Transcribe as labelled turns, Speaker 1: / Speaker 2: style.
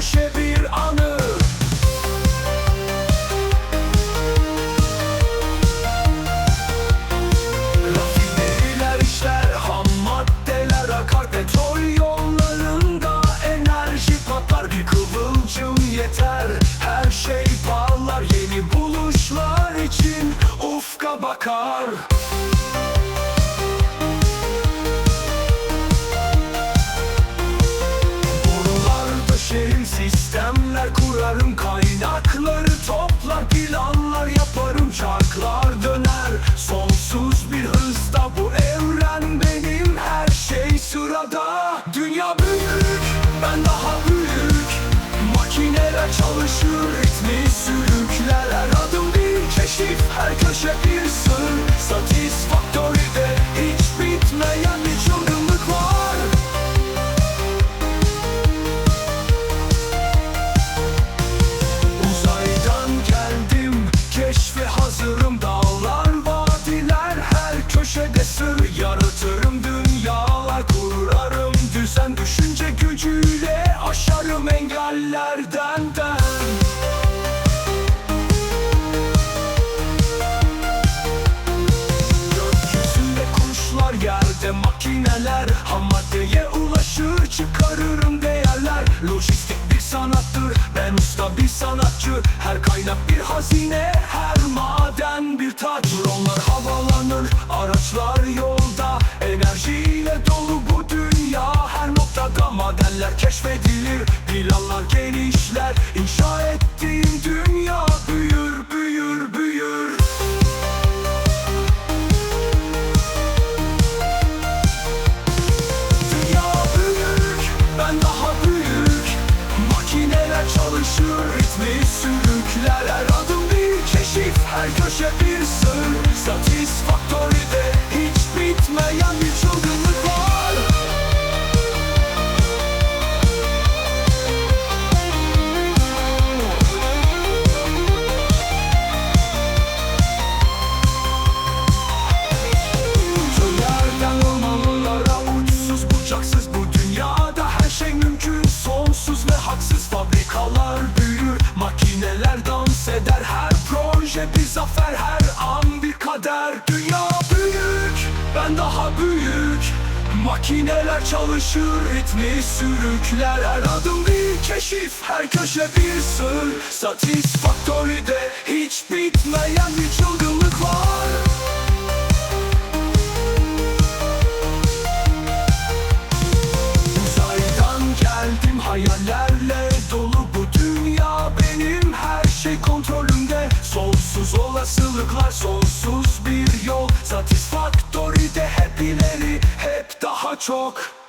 Speaker 1: köşe bir anı. İşler, ham maddeler akar. Petrol enerji patlar. Bir kıvılcım yeter, her şey parlar. Yeni buluşlar için ufka bakar. Sistemler kurarım Kaynakları toplar planlar yaparım Çarklar döner. Sonsuz bir hızda Bu evren benim her şey sırada. Dünya büyük ben daha büyük. Makineler çalışır ritmi sürükler. Adım bir keşif her köşe bir düşünce gücüyle aşarım engellerden den Gökyüzünde kuşlar yerde makineler Ham maddeye ulaşır çıkarırım değerler. Lojistik bir sanattır ben usta bir sanatçı. Her kaynak bir hazine her maden bir taç. Dronlar havalanır araçlar yolda Madenler keşfedilir. Planlar genişler İnşa ettiğim dünya büyür büyür büyür. Dünya büyük, ben daha büyük. Makineler çalışır, ritmi sürükler. Her adım bir keşif, her köşe bir zafer Her an bir kader. Dünya büyük ben daha büyük. Makineler çalışır ritmi sürükler. Her adım bir keşif her köşe bir sır. Satisfactory'de olasılıklar sonsuz bir yol. Satisfactory'de hep hep daha çok